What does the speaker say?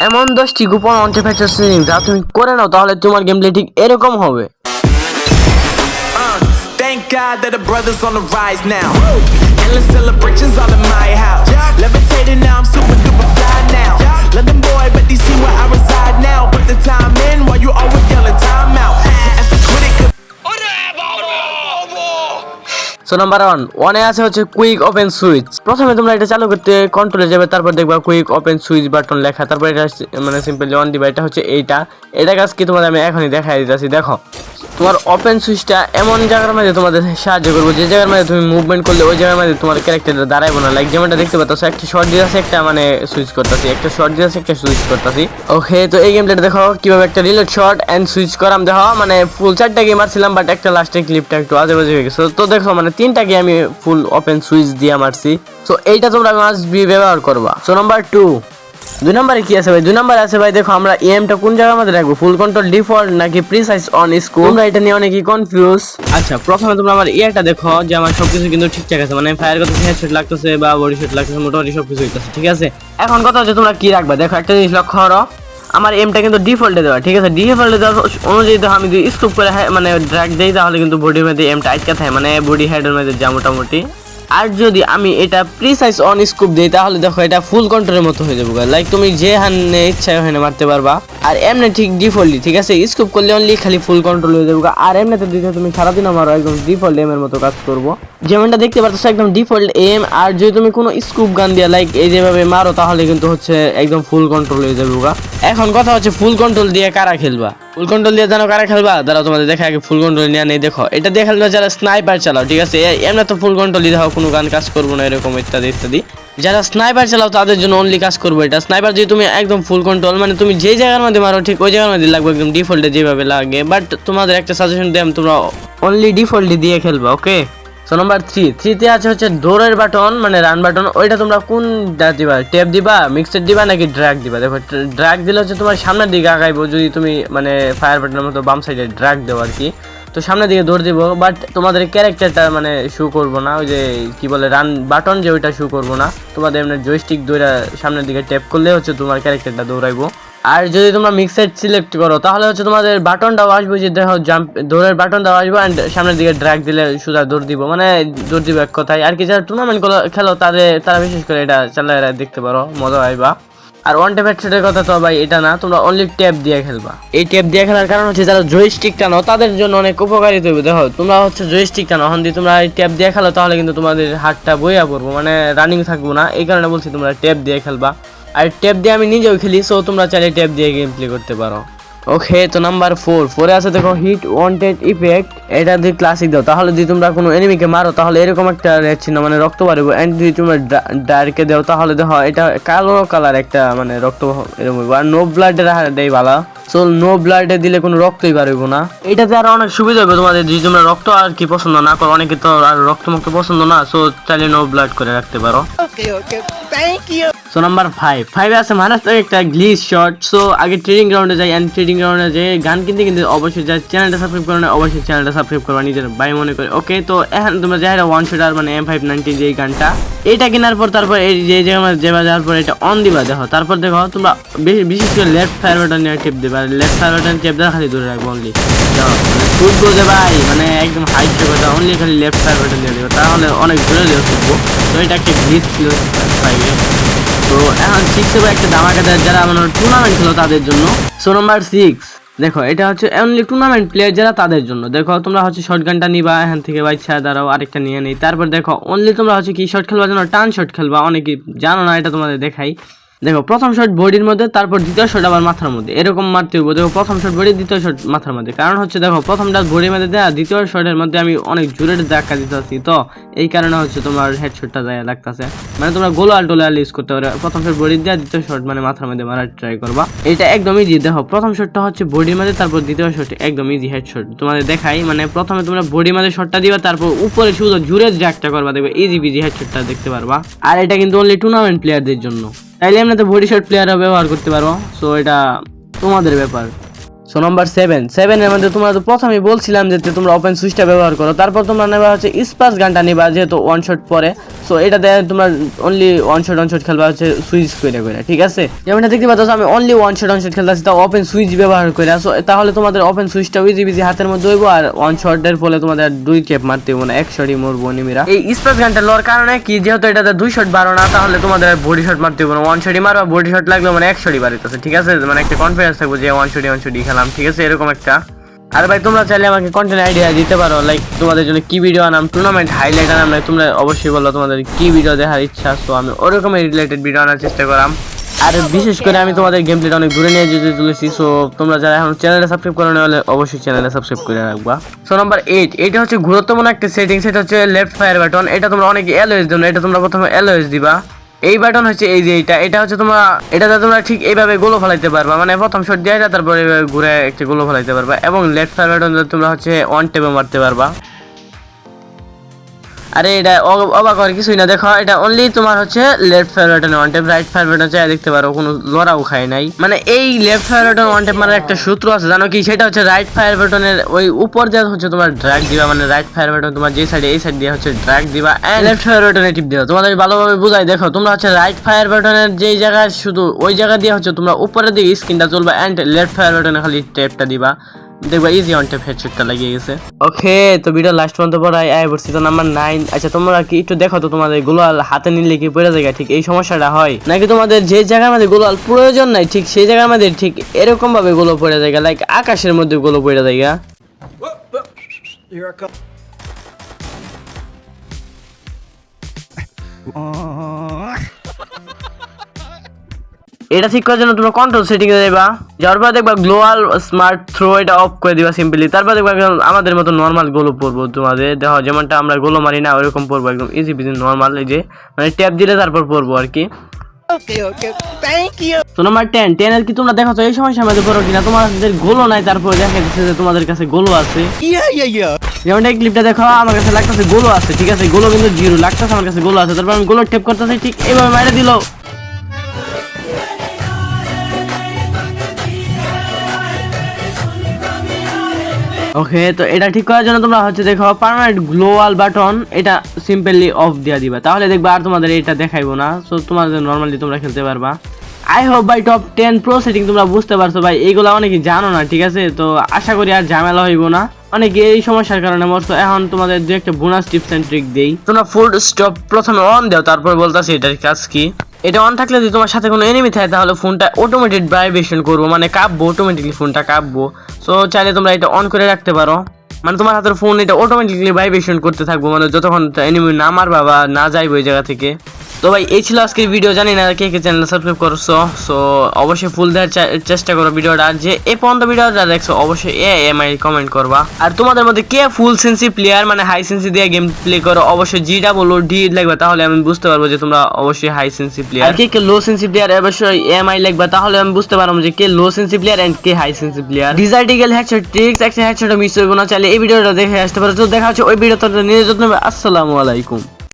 এমন দশটি গোপন অন্টিফ্যাক্টর সেটিং যা তুমি করে নাও তাহলে তোমার গেম প্লে ঠিক এরকম হবে Uh, thank God that the brothers on the rise now. Endless celebrations all in my house. Levitating now, I'm super duper fly now. London boy, but they see what I so number one ওয়ানে আছে হচ্ছে quick open switch প্রথমে তোমরা এটা চালু করতে কন্ট্রোলে যাবে, তারপর দেখবা কুইক ওপেন সুইচ বাটন লেখা। তারপর এটা মানে সিম্পলি অন দিবা এটা হচ্ছে এইটা। এটা কাজ কি তোমাদের আমি এখনই দেখাই দিতেছি, দেখো। তোমার ওপেন সুইচটা এমন জায়গার মধ্যে তোমাদের সাহায্য করব, যে জায়গার মধ্যে তুমি মুভমেন্ট করলে ওই জায়গার মধ্যে তোমার ক্যারেক্টারটা দাঁড়াইবো না। লাইক যেমনটা দেখতে পাচ্ছ, একটা শর্ট দিয়ে আছে, একটা মানে সুইচ করতেছি। একটা শর্ট দিয়ে আছে, একটা সুইচ করতেছি। ওকে তো এই গেমটা দেখো, কীভাবে একটা রিলেট শর্ট অ্যান্ড সুইচ করাম। দেখো মানে ফুল চারটা গেম মারছিলাম বাট একটা লাস্টের ক্লিপটা একটু আজে বাজে হয়ে গেছে। তো দেখো মানে তিনটাকে আমি ফুল ওপেন সুইচ দিয়ে মারছি। তো এইটা তোমরা মাস্ট বি ব্যবহার করবা। সো নাম্বার টু দুই নম্বরে কি আছে ভাই? দুই নম্বরে আছে ভাই দেখো আমরা এমটা কোন জায়গার মধ্যে রাখব? ফুল কন্ট্রোল ডিফল্ট নাকি প্রিসাইজ অন স্কোপ তোমরা এটা নিয়ে অনেকই কনফিউজ আচ্ছা প্রথমে তোমরা আমার ইয়াটা দেখো যে আমার সবকিছু কিন্তু ঠিকঠাক আছে। মানে ফায়ার করতে হেডশট লাগতেছে বা বডি শট লাগতেছে মোটামুটি সবকিছু হইতেছে ঠিক আছে? এখন কথা হচ্ছে তোমরা কি রাখবা? দেখো একটা জিনিস লক্ষ্য করো। আমার এমটা কিন্তু ডিফল্টে দেওয়া ঠিক আছে? ডিফল্টে দেওয়া অনুযায়ী দেখো আমি যদি স্কুপ করে হ্যাঁ, মানে ড্র্যাগ দেই তাহলে কিন্তু বডির মধ্যে এমটা আটকা থাকে। মানে বডি হেডের মধ্যে যা মোটামুটি। আর যদি আমি এটা প্রিসাইজ অন স্কুপ দিই, তাহলে দেখো এটা ফুল কন্ট্রোলের মতো হয়ে যাবে লাইক তুমি যে হানে ইচ্ছা ওখানে মারতে পারবা। আর এমনি ঠিক ডিফল্টলি ঠিক আছে? স্কুপ করলে অনলি খালি ফুল কন্ট্রোল হয়ে যাবে। আর এমনিতে দিতে তুমি সারাদিন আমারও একদম ডিফল্ট এম এর মতো কাজ করব। যেমনটা দেখতে পাচ্ছ একদম ডিফল্ট এম আর যদি তুমি কোনো স্কুপ গান দিয়ে লাইক এই যেভাবে মারো, তাহলে কিন্তু হচ্ছে একদম ফুল কন্ট্রোল হয়ে যাবে এখন কথা হচ্ছে ফুল কন্ট্রোল দিয়ে কারা খেলবা? ফুল কন্ট্রোল দিয়ে জানো কারা খেলবা? দাঁড়াও, তোমাদের দেখা আগে ফুল কন্ট্রোল নিয়ে নেই দেখো, এটা দিয়ে যারা স্নাইপার চালাও, ঠিক আছে? এমনি তো ফুল কন্ট্রোলই দেখো কোনো গান কাজ করব না, এরকম ইত্যাদি ইত্যাদি। যারা স্নাইপার চালাও, তাদের জন্য অনলি কাজ করব এটা। স্নাইপার যদি তুমি একদম ফুল কন্ট্রোল মানে তুমি যে জায়গার মধ্যে মারো, ঠিক ওই জায়গার মধ্যে লাগবে একদম ডিফল্টে যেভাবে লাগে। বাট তোমাদের একটা সাজেশন দিলাম তোমরা অনলি ডিফল্টলি দিয়ে খেলবা ওকে সো নাম্বার থ্রি থ্রিতে আছে হচ্ছে দৌড়ের বাটন মানে রান বাটন ওইটা তোমরা কোনটা দিবা? টেপ দিবা মিক্সের দিবা, নাকি ড্র্যাগ দিবা? দেখো ড্র্যাগ দিলে হচ্ছে তোমার সামনের দিকে আগাইবো, যদি তুমি মানে ফায়ার বাটনের মতো বাম সাইডে ড্র্যাগ দেবো আর কি। তো সামনের দিকে দৌড় দিব বাট তোমাদের ক্যারেক্টারটা মানে শু করব না, ওই যে কি বলে রান বাটন যে ওইটা শু করব না। তোমাদের এমনি জয়স্টিক দৌড়া সামনের দিকে ট্যাপ করলে হচ্ছে তোমার ক্যারেক্টারটা দৌড়াইবো। আর যদি তোমরা মিক্সার সিলেক্ট করো, তাহলে হচ্ছে তোমাদের বাটনটাও আসবে যে দেখো জাম্প দৌড়ের বাটনটাও আসবে অ্যান্ড সামনের দিকে ড্র্যাগ দিলে সুদা দৌড় দিব। মানে দৌড় দিব এক কথায়। আর কি যারা টুর্নামেন্ট খেলো তাদের, তারা বিশেষ করে এটা চালায় দেখতে পারো, মজা আইবা আর ওয়ান ট্যাপ হেডশটের কথা তো ভাই, এটা না, তোমরা অনলি ট্যাপ দিয়ে খেলবা। এই ট্যাপ দিয়ে খেলার কারণ হচ্ছে যারা জয়স্টিক টানো তাদের জন্য অনেক উপকারী হবে। দেখো, তোমরা হচ্ছে জয়স্টিক টানো হন তোমরা এই ট্যাপ দিয়ে খেলো, তাহলে কিন্তু তোমাদের হাতটা বইয়া পড়ব মানে রানিং থাকব না। এই কারণে বলছি তোমরা ট্যাপ দিয়ে খেলবা। আর ট্যাপ দিয়ে আমি নিজেও খেলি সো তোমরা চাইলে ট্যাপ দিয়ে গেম প্লে করতে পারো। ওকে তো নাম্বার ফোর ফোরে আছে দেখো হিট ওয়ান্টেড ইফেক্ট এটা যদি ক্লাসিক দাও, তাহলে যদি তোমরা কোনো এনিমিকে মারো, তাহলে এরকম একটা রেড চিহ্ন মানে রক্ত বাড়বে এন্ড যদি তোমরা ডার্কে দাও, তাহলে দেখো, এটা কালো কালার একটা মানে রক্ত এরকম আর নো ব্লাডের দেয় ভালো সো নো ব্লাডে দিলে কোনো রক্তই বাড়বে না। এটাতে আরও অনেক সুবিধা হবে তোমাদের, যদি তোমরা রক্ত আর কি পছন্দ না করো, অনেকে তো আর রক্ত মুক্ত পছন্দ না সো চাইলে নো ব্লাড করে রাখতে পারো। সো নাম্বার ফাইভ ফাইভে আছে মারাত্মক একটা গ্লিচ শট সো আগে ট্রেডিং গ্রাউন্ডে যাই অ্যান্ড ট্রেডিং গ্রাউন্ডে যে গান কিনতে কিন্তু অবশ্যই যাই চ্যানেলটা সাবস্ক্রাইব করো না, অবশ্যই চ্যানেলটা সাবস্ক্রাইব করবা, নিজের ভাই মনে করে। ওকে তো এখন তোমরা যাই ওয়ান শটার মানে এম ফাইভ নাইনটি যে গানটা, এটা কেনার পর তারপর এই যে যেবা যাওয়ার পর এটা অন দিবা, দেখো। তারপর দেখো, তোমরা বেশি- বিশেষ করে লেফট ফায়ার বাটন নিয়ে টেপ দেবা। লেফট ফায়ার বাটন টেপ দেওয়া খালি দূরে রাখব অনলি ছুটবো যে ভাই মানে একদম হাইট কথা অনলি খালি লেফট ফায়ার বাটন দিয়ে দেবো। তাহলে অনেক দূরে ছুটবো তো এটা একটা গ্লিচ ছিল ফাইভে তো এখন সিক্স এবার একটা ধামাকাদার যারা মানে টুর্নামেন্ট খেলো তাদের জন্য। সো নাম্বার সিক্স দেখো, এটা হচ্ছে অনলি টুর্নামেন্ট প্লেয়ার যারা তাদের জন্য। দেখো, তোমরা হচ্ছে শর্ট গানটা নিবা, এখান থেকে বাচ্চা দাঁড়াও, আরেকটা নিয়ে নেই। তারপর দেখো অনলি তোমরা হচ্ছে কি শর্ট খেলবা যেন, টান শর্ট খেলবা অনেকে জানো না, এটা তোমাদের দেখাই। দেখো, প্রথম শট বডির মধ্যে, তারপর দ্বিতীয় শট আবার মাথার মধ্যে। এরকম মারতে হইব। দেখো, প্রথম শট বডি, দ্বিতীয় শট মাথার মধ্যে। কারণ হচ্ছে, দেখো প্রথমটা বডির মধ্যে দেয়া, দ্বিতীয় শটের মধ্যে আমি অনেক জোরে ধাক্কা দিতেছি। তো, এই কারণে হচ্ছে তোমার হেডশটটা দেয়া লাগতেছে। মানে তোমরা গোল আল্টোলে ইউজ করতে পারো। প্রথম শট বডি দেওয়া দ্বিতীয় শট মানে মাথার মধ্যে মারার ট্রাই করবা। এটা একদম ইজি দেখো, প্রথম শটটা হচ্ছে বডির মধ্যে, তারপর দ্বিতীয় শট একদম ইজি হেডশট তোমাদের দেখাই মানে প্রথমে তোমরা বডির মধ্যে শটটা দিবা, তারপর উপরে শুধু জুড়ে ড্র্যাগটা করবা। দেখবে ইজি বিজি হেডশটটা দেখতে পারবা। আর এটা কিন্তু অনলি টুর্নামেন্ট প্লেয়ারদের জন্য। তাইলে এমনিতে বডি শট প্লেয়াররা ব্যবহার করতে পারো সো এটা তোমাদের ব্যাপার। সো নাম্বার সেভেন সেভেনের মধ্যে তোমরা তো প্রথমেই বলছিলাম যে তোমরা ওপেন সুইচটা ব্যবহার করো। তারপর তোমরা নেবা হচ্ছে স্পাস গানটা নিবা, যেহেতু ওয়ান শট পরে। সো এটা দেয় তোমরা only one shot one shot খেলবা হচ্ছে সুইচ করে করে, ঠিক আছে? যেমনটা দেখতে পাচ্ছ, আমি only one shot one shot খেলতেছি তা ওপেন সুইচ ব্যবহার করে। সো তাহলে তোমাদের ওপেন সুইচটা ইজি বিজি হাতের মধ্যে হইব, আর ওয়ান শটের ফলে তোমাদের দুই কেপ মারতে হইব না, এক শটই মরবো নিমিরা। এই স্পাস গানটা লওয়ার কারণে কি? যেহেতু এটাতে দুই শট বারো না, তাহলে তোমাদের বডি শট মারতে হইব না। ওয়ান শটই মারবা বডি শট লাগলে মানে এক শটই বাড়িতেছে, ঠিক আছে? মানে একটা কনফিডেন্স থাকব যে ওয়ান শটই ওয়ান শটই খেলাম ঠিক আছে? এরকম একটা। আর ভাই, তোমরা চাইলে আমাকে কন্টেন্ট আইডিয়া দিতে পারো লাইক তোমাদের জন্য কি ভিডিও আনাম টুর্নামেন্ট হাইলাইট আনাম like, তোমরা অবশ্যই বলো তোমাদের কি ভিডিও দেখার ইচ্ছা সো আমি ওরকমই রিলেটেড ভিডিও আনার চেষ্টা করাম। আর বিশেষ করে আমি তোমাদের গেম প্লেটা অনেক দূরে নিয়ে যেতে চলেছি সো তোমরা যারা এখন চ্যানেলে সাবস্ক্রাইব করো হলে অবশ্যই চ্যানেলে সাবস্ক্রাইব করে রাখবা। সো নাম্বার এইট এটা হচ্ছে গুরুত্বপূর্ণ একটা সেটিং সেটা হচ্ছে লেফট ফায়ার বাটন এটা তোমরা অনেকে এলওএস না, এটা তোমরা প্রথমে এলওএস দিবা। এই বাটন হচ্ছে এই যে এটা এটা হচ্ছে তোমরা এটাতে তোমরা ঠিক এইভাবে গোলো ফেলাইতে পারবা। মানে প্রথম শট দিয়ে এটা, তারপরে ঘুরে একটা গোলো ফেলাইতে পারবা। এবং লেফট সাইড বাটন তোমরা হচ্ছে অন টেপে মারতে পারবা। আরে এটা অবাক হওয়ার কিছুই না। দেখো, এটা অনলি তোমার হচ্ছে left fire button one tape right fire button চাই দেখতে পারো, কোনো লড়াও খায় নাই। মানে এই left fire button one tape মারার একটা সূত্র আছে, জানো কি? সেটা হচ্ছে রাইট ফায়ার বাটনের ওই উপর যে হচ্ছে তোমার ড্র্যাগ দিবা মানে রাইট ফায়ার বাটন তোমার যে সাইডে এই সাইড দিয়ে হচ্ছে ড্র্যাগ দিবা এন্ড লেফট ফায়ার বাটনে টিপ দিবা। তোমাদের ভালোভাবে বুঝাই, দেখো, তোমরা হচ্ছে রাইট ফায়ার বাটনের যেই জায়গায় শুধু ওই জায়গা দিয়ে হচ্ছে তোমরা উপরের দিকে স্ক্রিনটা চলবা এন্ড লেফট ফায়ার বাটনে খালি টেপটা দিবা। দেখবা ইজি অন টেপ হেডশটটা লাগিয়ে গেছে। ওকে তো ভিডিও লাস্ট পর্যন্ত পড়াই আয় পড়ছি তো নাম্বার নাইন আচ্ছা তোমরা কি একটু দেখো তো তোমাদের গোলাল হাতে নিলে কি পড়ে যায় ঠিক এই সমস্যাটা হয়। নাকি তোমাদের যে জায়গার মধ্যে গোলাল প্রয়োজন নাই ঠিক সেই জায়গার মধ্যে ঠিক এরকম ভাবে গোলো পড়ে যায় লাইক আকাশের মধ্যে গোলো পড়ে I come. এটা ঠিক করার জন্য তোমরা কন্ট্রোল সেটিং এ যাবা যাওয়ার পর দেখবা গ্লোয়াল স্মার্ট থ্রো এটা অফ করে দিবা সিম্পলি তারপর দেখবা আমাদের মতো নর্মাল গোলো পড়ব তোমাদের। দেখো যেমনটা আমরা গোলো মারি না ওইরকম পড়ব একদম ইজি বিজি নর্মাল এই যে মানে ট্যাপ দিলে তারপর পড়ব আর কি. তো নাম্বার টেন টেনের কি তোমরা দেখো এই সমস্যার মধ্যে পড়ো কিনা? তোমাদের গোলো নাই তারপর দেখা যাচ্ছে যে তোমাদের কাছে গোলো আছে. যেমন এই ক্লিপটা দেখো আমার কাছে লাগতেছে গোলো আছে ঠিক আছে? গোলো কিন্তু জিরো লাগতেছে আমার কাছে গোলো আছে। তারপর আমি গোলো টেপ করতেছি ঠিক এইভাবে মাইরে দিল। ওকে তো এটা ঠিক করার জন্য তোমরা হচ্ছে দেখো পার্মানেন্ট গ্লোয়াল বাটন এটা সিম্পলি অফ দিয়ে দিবা। তাহলে দেখবা আর তোমাদের এটা দেখাইবো না। সো তোমাদের নর্মালি তোমরা খেলতে পারবা। আই হোপ ভাই টপ টেন প্রো সেটিং তোমরা বুঝতে পারছ ভাই, এইগুলো অনেকে জানো না, ঠিক আছে? তো আশা করি আর ঝামেলা হইব না। অনেকে এই সমস্যার কারণে মরছো। এখন তোমাদের দু একটা বোনাস টিপস এন্ড ট্রিক দেই। তোমরা ফুল স্টপ প্রথমে অন দাও, তারপর বলতাছি এটার কাজ কি। এটা অন থাকলে যদি তোমার সাথে কোনো এনিমি থাকে, তাহলে ফোনটা অটোমেটিক ভাইব্রেশন করব মানে কাঁপবো অটোমেটিকলি ফোনটা কাঁপবো। সো চাইলে তোমরা এটা অন করে রাখতে পারো। মানে তোমার হাতের ফোন এটা অটোমেটিকলি ভাইব্রেশন করতে থাকব মানে যতক্ষণ এনিমি না মারবা বা না যাইবো ওই জায়গা থেকে। তো ভাই, এই ছিল আজকের ভিডিও জানি না কে কে চ্যানেল সাবস্ক্রাইব করছ সো অবশ্যই ফুল দেওয়ার চেষ্টা করো ভিডিওটা যে এ পর্যন্ত ভিডিওটা দেখছ, অবশ্যই এ এম আই কমেন্ট করবা। আর তোমাদের মধ্যে কে ফুল সেন্সি প্লেয়ার মানে হাই সেন্সি দিয়ে গেম প্লে করো, অবশ্যই জি ডাবল ও ডি লিখবা, তাহলে আমি বুঝতে পারব যে তোমরা অবশ্যই হাই সেন্সি প্লেয়ার কে কে লো সেন্সি প্লেয়ার অবশ্যই এম আই লিখবা, তাহলে আমি বুঝতে পারব যে কে লো সেন্সি প্লেয়ার এন্ড কে হাই সেন্সি প্লেয়ার ডিজার্টিক্যাল হেডশট ট্রিক্স একটা হেডশট মিস হইব না, চাইলে এই ভিডিওটা দেখে আসতে পারো। তো দেখা হচ্ছে ওই ভিডিওতে নিজের যত্ন। আসসালামু আলাইকুম।